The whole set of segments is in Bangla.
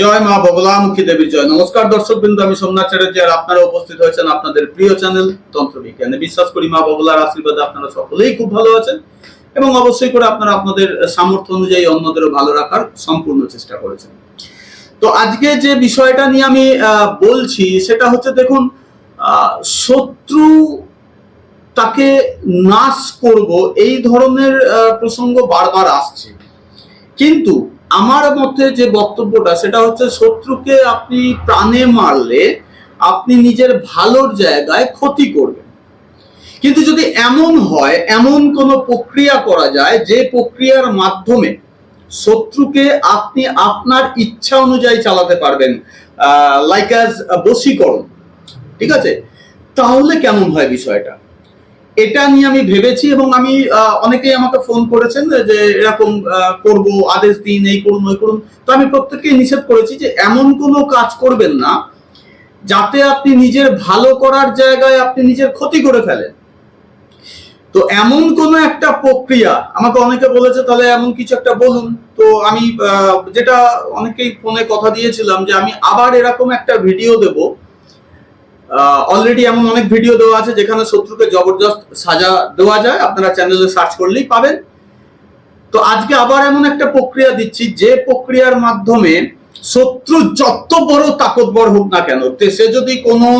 জয় মা বগলামুখী দেবীর জয়। নমস্কার দর্শক বিন্দু, আমি সোমনাথ চ্যাটার্জি আর আপনারা উপস্থিত হয়েছেন আপনাদের প্রিয় চ্যানেল তন্ত্র বিজ্ঞানে বিশ্বাস করি মা বগলার আশীর্বাদে আপনারা সকলেই খুব ভালো আছেন এবং অবশ্যই করে আপনারা আপনাদের সামর্থ্য অনুযায়ী অন্যদেরও ভালো রাখার সম্পূর্ণ চেষ্টা করেছেন। তো আজকে যে বিষয়টা নিয়ে আমি বলছি, সেটা হচ্ছে দেখুন শত্রু তাকে নাশ করব, এই ধরনের প্রসঙ্গ বারবার আসছে। কিন্তু আমার মতে যে বক্তব্যটা, সেটা হচ্ছে শত্রুকে আপনি প্রাণে মারলে আপনি নিজের ভালোর জায়গায় ক্ষতি করবেন। কিন্তু যদি এমন হয়, এমন কোনো প্রক্রিয়া করা যায়, যে প্রক্রিয়ার মাধ্যমে শত্রুকে আপনি আপনার ইচ্ছা অনুযায়ী চালাতে পারবেন লাইক অ্যাজ বশীকরণ, ঠিক আছে? তাহলে কেমন হয় বিষয়টা? এটা নিয়ে আমি ভেবেছি এবং আমি অনেকেই আমাকে ফোন করেছেন যে এরকম করব, আদেশ দিন, এই করুন, ওই করুন। তো আমি প্রত্যেককে নিষেধ করেছি যে এমন কোনো কাজ করবেন না যাতে আপনি নিজের ভালো করার জায়গায় আপনি নিজের ক্ষতি করে ফেলেন। তো এমন কোন একটা প্রক্রিয়া, আমাকে অনেকে বলেছে তাহলে এমন কিছু একটা বলুন। তো আমি যেটা অনেকেই ফোনে কথা দিয়েছিলাম যে আমি আবার এরকম একটা ভিডিও দেবো অলরেডি এমন অনেক ভিডিও দেওয়া আছে যেখানে শত্রুকে জবরদস্ত সাজা দেওয়া যায়। আপনারা চ্যানেলে সার্চ করলেই পাবেন। তো আজকে আবার এমন একটা প্রক্রিয়া দিচ্ছি, যে প্রক্রিয়ার মাধ্যমে শত্রু যত বড় তাকতবর হোক না কেন সে যদি কোনো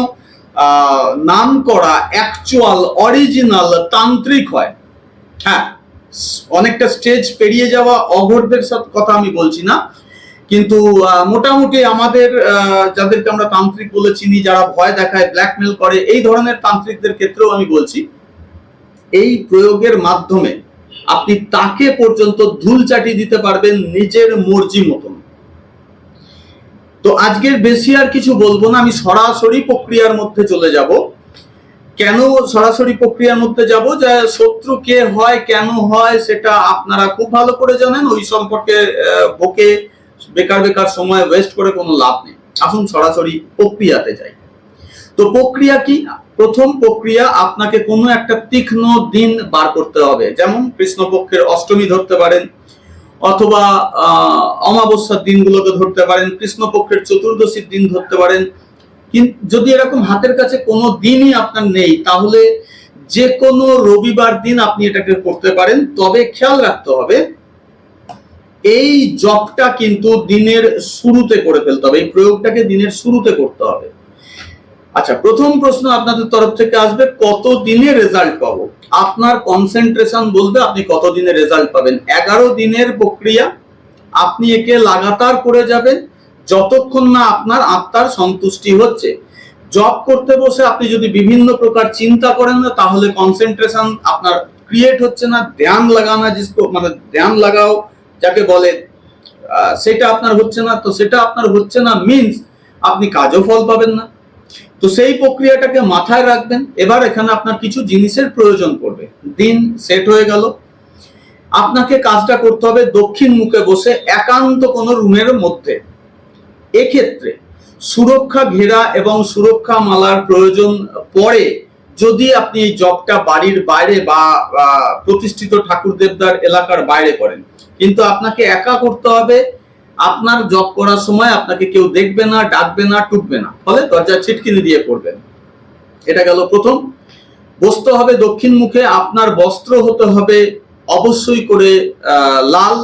নাম করা অ্যাকচুয়াল অরিজিনাল তান্ত্রিক হয় হ্যাঁ অনেকটা স্টেজ পেরিয়ে যাওয়া অঘরদের সাথে কথা আমি বলছি না। কিন্তু মোটামুটি আমাদের যাদেরকে আমরা তান্ত্রিক বলে চিনি, যারা ভয় দেখায় ব্ল্যাকমেল করে, এই ধরনের তান্ত্রিকদের ক্ষেত্রেও আমি বলছি, এই প্রয়োগের মাধ্যমে আপনি তাকে পর্যন্ত ধুল চাটি দিতে পারবেন নিজের মর্জি মতন। তো আজকের বেশি আর কিছু বলব না, আমি সরাসরি প্রক্রিয়ার মধ্যে চলে যাব। কেন সরাসরি প্রক্রিয়ার মধ্যে যাব? যে শত্রু কে হয়, কেন হয়, সেটা আপনারা খুব ভালো করে জানেন, ওই সম্পর্কে বকে বেকার বেকার সময় ওয়েস্ট করে কোনো লাভ নেই। আসুন সরাসরি প্রক্রিয়াতে যাই। তো প্রক্রিয়া কি? প্রথম প্রক্রিয়া আপনাকে কোনো একটা তীক্ষ্ণ দিন বার করতে হবে। যেমন কৃষ্ণপক্ষের অষ্টমী ধরতে পারেন, অথবা অমাবস্যার দিনগুলোকে ধরতে পারেন, কৃষ্ণপক্ষের চতুর্দশীর দিন ধরতে পারেন। যদি এরকম হাতের কাছে কোনো দিনই আপনার নেই, তাহলে যে কোনো রবিবার দিন আপনি এটাকে করতে পারেন। তবে খেয়াল রাখতে হবে এই জবটা কিন্তু দিনের শুরুতে করে ফেলতে হবে, এই প্রয়োগটাকে দিনের শুরুতে করতে হবে। আচ্ছা প্রথম প্রশ্ন আপনাদের তরফ থেকে আসবে, কত দিনে রেজাল্ট পাবো? আপনার কনসেন্ট্রেশন বলবে আপনি কত দিনে রেজাল্ট পাবেন? এগারো দিনের প্রক্রিয়া, আপনি একে লাগাতার করে যাবেন, যতক্ষণ না আপনার আত্মার সন্তুষ্টি হচ্ছে। জব করতে বসে আপনি যদি বিভিন্ন প্রকার চিন্তা করেন না, তাহলে কনসেন্ট্রেশন আপনার ক্রিয়েট হচ্ছে না, ধ্যান লাগানা মানে ধ্যান লাগাও যাকে বলে সেটা আপনার হচ্ছে না, তো সেটা আপনার হচ্ছে না মিন্স আপনি কাজও ফল পাবেন না। তো সেই প্রক্রিয়াটাকে মাথায় রাখবেন। এবার এখানে আপনার কিছু জিনিসের প্রয়োজন পড়বে। দিন সেট হয়ে গেল। আপনাকে কাজটা করতে হবে দক্ষিণ মুখে বসে একান্ত কোনো রুমের মধ্যে। এক্ষেত্রে সুরক্ষা ঘেরা এবং সুরক্ষা মালার প্রয়োজন পড়ে যদি আপনি এই জবটা বাড়ির বাইরে বা প্রতিষ্ঠিত ঠাকুর দেবদার এলাকার বাইরে করেন, কিন্তু আপনাকে একা করতে হবে, আপনার জব করার সময় আপনাকে কেউ দেখবে না, ডাকবে না, টুকবে না। ফলে দরজা ছিটকিনি দিয়ে পড়বেন। এটা গেল প্রথম। বসতে হবে দক্ষিণ মুখে, আপনার বস্ত্র হতে হবে অবশ্যই করে লাল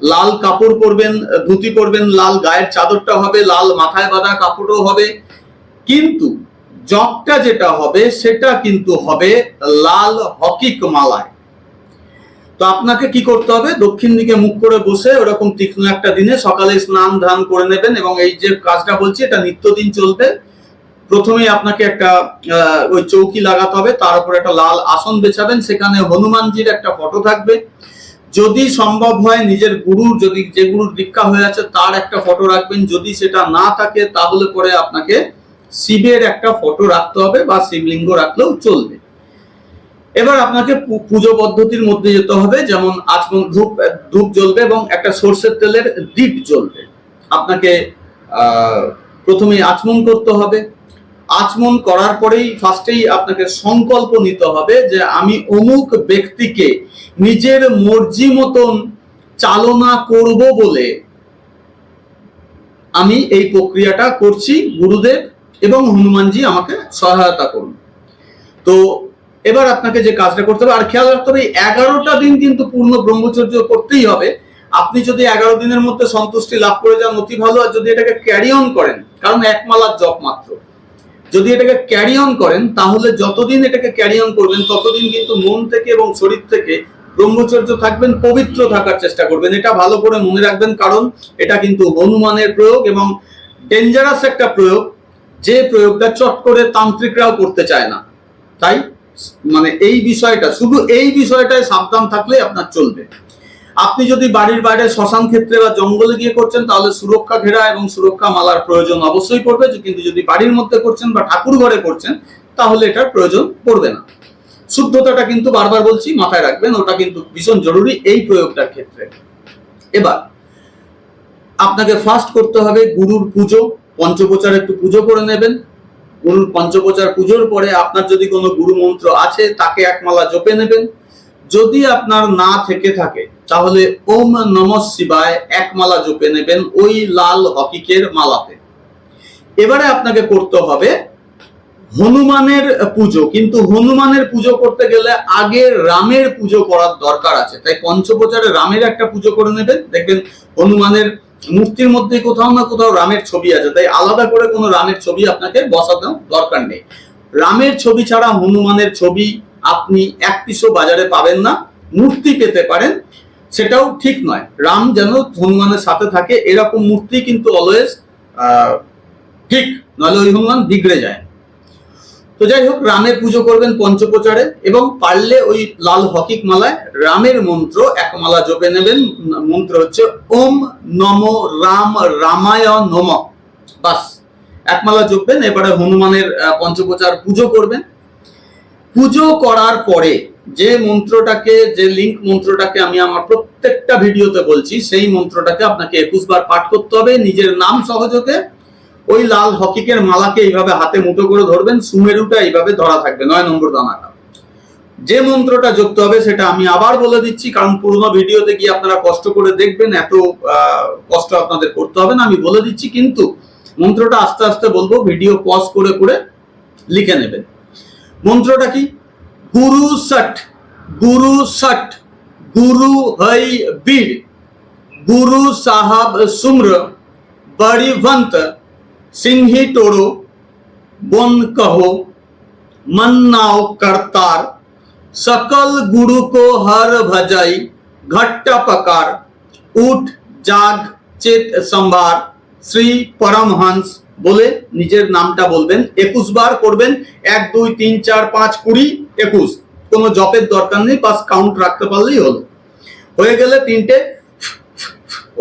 লাল কাপড় পরবেন, ধুতি পরবেন, লাল গায়ের চাদরটা হবে, লাল মাথায় বাঁধা কাপড়ও হবে। কিন্তু জবটা যেটা হবে, সেটা কিন্তু হবে লাল হকিক মালায় তো আপনাকে কি করতে হবে? দক্ষিণ দিকে মুখ করে বসে ওরকম তীক্ষ্ণ একটা দিনে সকালে স্নান ধান করে নেবেন এবং এই যে কাজটা বলছি, এটা নিত্যদিন চলবে। প্রথমেই আপনাকে একটা ওই চৌকি লাগাতে হবে, তার উপর একটা লাল আসন বেছাবেন, সেখানে হনুমানজির একটা ফটো থাকবে। যদি সম্ভব হয় নিজের গুরুর যদি যে গুরুর দীক্ষা হয়ে আছে, তার একটা ফটো রাখবেন। যদি সেটা না থাকে, তাহলে পরে আপনাকে শিবের একটা ফটো রাখতে হবে বা শিবলিঙ্গ রাখলেও চলবে। এবার আপনাকে পুজো পদ্ধতির মধ্যে যেতে হবে, যেমন আচমন ধূপ ধূপ জ্বলবে এবং একটা সর্ষের তেলের দ্বীপ জ্বলবে। আপনাকে প্রথমে আচমন করতে হবে। আচমন করার পরেই ফার্স্টেই আপনাকে সংকল্প নিতে হবে যে আমি অমুক ব্যক্তিকে নিজের মর্জি মতন চালনা করব বলে আমি এই প্রক্রিয়াটা করছি। গুরুদেব এবং হনুমানজি আমাকে সহায়তা করুন তো এবার আপনাকে যে কাজটা করতে হবে, আর খেয়াল রাখতে হবে এগারোটা দিন কিন্তু পূর্ণ ব্রহ্মচর্য করতেই হবে। আপনি যদি এগারো দিনের মধ্যে সন্তুষ্টি লাভ করে যান, অতি ভালো। আর যদি এটাকে ক্যারি অন করেন, কারণ এক মালার জপ মাত্র। যদি এটাকে ক্যারি অন করেন, তাহলে যতদিন এটাকে ক্যারি অন করবেন, ততদিন কিন্তু মন থেকে এবং শরীর থেকে ব্রহ্মচর্য থাকবেন, পবিত্র থাকার চেষ্টা করবেন। এটা ভালো করে মনে রাখবেন, কারণ এটা কিন্তু হনুমানের প্রয়োগ এবং ডেঞ্জারাস একটা প্রয়োগ। যে প্রয়োগটা চট করে তান্ত্রিকরাও করতে চায় না। তাই মানে এই বিষয়টা, শুধু এই বিষয়টায় সাবধান থাকলে আপনার চলবে। আপনি যদি বাড়ির বাইরে শ্মশান ক্ষেত্রে বা জঙ্গলে গিয়ে করছেন, তাহলে সুরক্ষা ঘেরা এবং সুরক্ষা মালার প্রয়োজন অবশ্যই পড়বে। কিন্তু যদি বাড়ির মধ্যে করছেন বা ঠাকুর ঘরে করছেন, তাহলে এটার প্রয়োজন পড়বে না। শুদ্ধতাটা কিন্তু বারবার বলছি, মাথায় রাখবেন, ওটা কিন্তু ভীষণ জরুরি এই প্রয়োগটার ক্ষেত্রে। এবার, আপনাকে ফার্স্ট করতে হবে গুরুর পুজো। পঞ্চপ্রচার একটু পুজো করে নেবেন। গুরুর পঞ্চপ্রচার পুজোর পরে আপনার যদি কোনো গুরু মন্ত্র আছে, তাকে একমালা জপে নেবেন। যদি আপনার না থেকে থাকে, তাহলে ওম নম শিবায় এক মালা জপে নেবেন ওই লাল হকিকের মালাতে। এবারে আপনাকে করতে হবে হনুমানের পুজো। কিন্তু হনুমানের পুজো করতে গেলে আগে রামের পুজো করার দরকার আছে। তাই পঞ্চপ্রচারে রামের একটা পুজো করে নেবেন। দেখবেন হনুমানের মূর্তির মধ্যে কোথাও না কোথাও রামের ছবি আছে, তাই আলাদা করে কোনো রামের ছবি আপনাকে বসাতে দরকার নেই। রামের ছবি ছাড়া হনুমানের ছবি আপনি এক পিসও বাজারে পাবেন না, মূর্তি পেতে পারেন, সেটাও ঠিক নয়। রাম যেন হনুমানের সাথে থাকে, এরকম মূর্তি কিন্তু অলওয়েজ ঠিক, নাহলে ওই হনুমান বিগড়ে যায়। তো যাই হোক, রামের পুজো করবেন পঞ্চপ্রচারে এবং পারলে ওই লাল হকিক মালায় রামের মন্ত্র এক মালা জপে নেবেন। মন্ত্র হচ্ছে, ওম নম রাম রামায় নম। বাস, এক মালা জপবেন, এবারে হনুমানের পঞ্চপ্রচার পুজো করবেন। পুজো করার পরে যে মন্ত্রটাকে, যে লিঙ্ক মন্ত্রটাকে আমি আমার প্রত্যেকটা ভিডিওতে বলছি, সেই মন্ত্রটাকে আপনাকে একুশ বার পাঠ করতে হবে। নিজের নাম সহযোগে ওই লাল হকিকের মালাকে এইভাবে হাতে মুঠো করে ধরবেন, সুমেরুটা এইভাবে ধরা থাকবে, নয় নম্বর দানাটা। যে মন্ত্রটা যুক্ত হবে সেটা আমি আবার বলে দিচ্ছি, কারণ পুরোনো ভিডিওতে গিয়ে আপনারা কষ্ট করে দেখবেন, এত কষ্ট আপনাদের করতে হবে না, আমি বলে দিচ্ছি, কিন্তু মন্ত্রটা আস্তে আস্তে বলব, ভিডিও পজ করে করে লিখে নেবেন। মন্ত্রটা কি? গুরু সট গুরু সট গুরু হই বীর, গুরু সাহাব সুম্র বড়িভন্ত सिंही टोड़ो बन कहो मन नाव करतार सकल गुरु को हर भजाई घट्ट पकार उठ জাগ চেত সম্ভার শ্রী পরমহংস বলে নিজের নামটা বলবেন একুশ বার করবেন এক দুই তিন চার পাঁচ কুড়ি একুশ কোনো জপের দরকার নেই পাস কাউন্ট রাখতে পারলেই হলো হয়ে গেলে তিনটে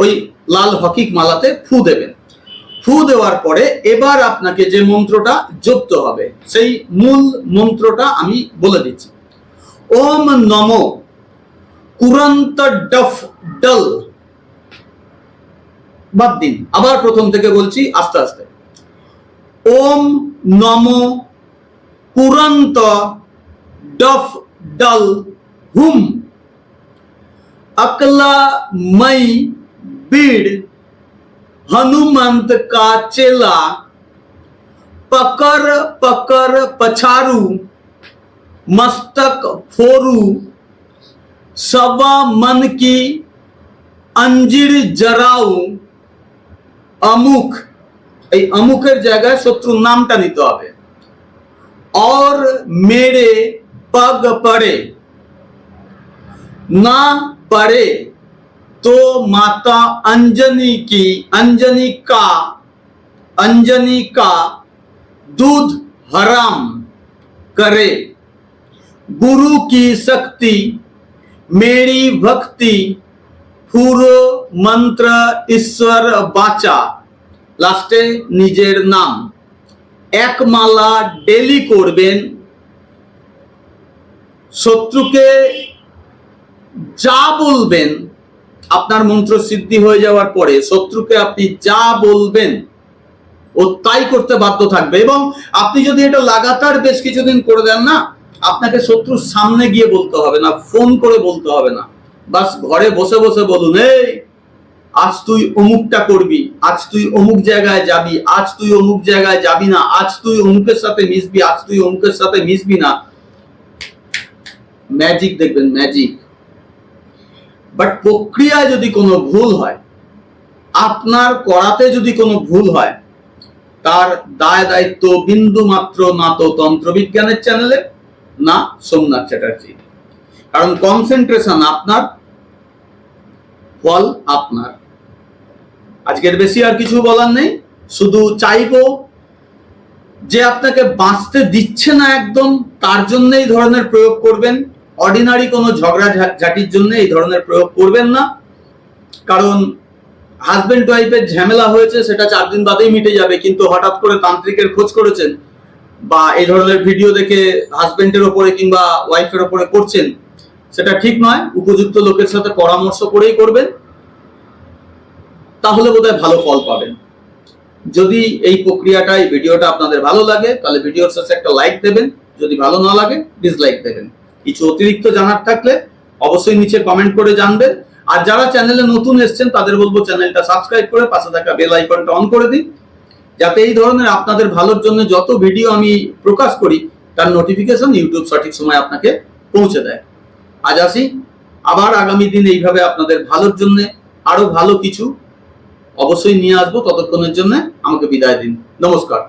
ওই লাল হকিক মালাতে ফু দেবেন ফু দেওয়ার পরে এবার আপনাকে যে মন্ত্রটা জপতে হবে সেই মূল মন্ত্রটা আমি বলে দিচ্ছি ওম নম কুরন্ত ডফ ডল বাদ দিন আবার প্রথম থেকে বলছি আস্তে আস্তে ওম নম কুরন্ত ডফ ডল হুম अकला मई बीड़ हनुमंत का चेला पकर पकर पछारू मस्तक फोरू सवा मन की अंजीर जराऊ অমুক এই অমুকের জায়গায় শত্রুর নামটা নিতে হবে और मेरे पग पड़े ना पड़े तो माता अंजनी की अंजनी का अंजनी का दूध हराम करे गुरु की शक्ति मेरी भक्ति পুরো মন্ত্র ঈশ্বর বাঁচা লাস্টে নিজের নাম এক মালা ডেলি করবেন শত্রুকে যা বলবেন আপনার মন্ত্র সিদ্ধি হয়ে যাওয়ার পরে শত্রুকে আপনি যা বলবেন ও তাই করতে বাধ্য থাকবে এবং আপনি যদি এটা লাগাতার বেশ কিছুদিন করে দেন না, আপনাকে শত্রুর সামনে গিয়ে বলতে হবে না, ফোন করে বলতে হবে না। বাস ঘরে বসে বসে বলুন, এই, আজ তুই অমুকটা করবি, আজ তুই অমুক জায়গায় যাবি, আজ তুই অমুক জায়গায় যাবি না, আজ তুই অমুকের সাথে মিশবি, আজ তুই অমুকের সাথে মিশবি না। ম্যাজিক দেখবেন ম্যাজিক বাট প্রক্রিয়ায় যদি কোনো ভুল হয়, আপনার করাতে যদি কোনো ভুল হয়, তার দায় দায়িত্ব বিন্দু মাত্র না তো তন্ত্রবিজ্ঞানের চ্যানেলে না সোমনাথ চ্যাটার্জি। কারণ কনসেন্ট্রেশন আপনার, ফল আপনার। আজকের বেশি আর কিছু বলার নেই, শুধু চাইব যে আপনাকে বাঁচতে দিচ্ছে না একদম, তার জন্য এই ধরনের প্রয়োগ করবেন। অর্ডিনারি কোনো ঝগড়া ঝাঁটির জন্য এই ধরনের প্রয়োগ করবেন না। কারণ হাজবেন্ড ওয়াইফের ঝামেলা হয়েছে, সেটা চার দিন বাদেই মিটে যাবে। কিন্তু হঠাৎ করে তান্ত্রিকের খোঁজ করেছেন বা এই ধরনের ভিডিও দেখে হাজবেন্ডের ওপরে কিংবা ওয়াইফের ওপরে করছেন, সেটা ঠিক নয়। উপযুক্ত লোকের সাথে পরামর্শ করেই করবেন। তাহলে বোধহয় ভালো ফল পাবেন। যদি এই প্রক্রিয়াটা, এই ভিডিওটা আপনাদের ভালো লাগে, তাহলে ভিডিওর শেষে একটা লাইক দেবেন। যদি ভালো না লাগে ডিসলাইক দেবেন। কিছু অতিরিক্ত জানার থাকলে অবশ্যই নিচে কমেন্ট করে জানবেন। আর যারা চ্যানেলে নতুন এসছেন, তাদের বলব চ্যানেলটা সাবস্ক্রাইব করে পাশে থাকা বেল আইকনটা অন করে দিন। যাতে এই ধরনের আপনাদের ভালোর জন্য যত ভিডিও আমি প্রকাশ করি, তার নোটিফিকেশন ইউটিউব সঠিক সময় আপনাকে পৌঁছে দেয়। আজ আসি, আবার আগামী দিন এইভাবে আপনাদের ভালোর জন্য আরও ভালো কিছু অবশ্যই নিয়ে আসব, ততক্ষণের জন্য আমাকে বিদায় দিন। নমস্কার।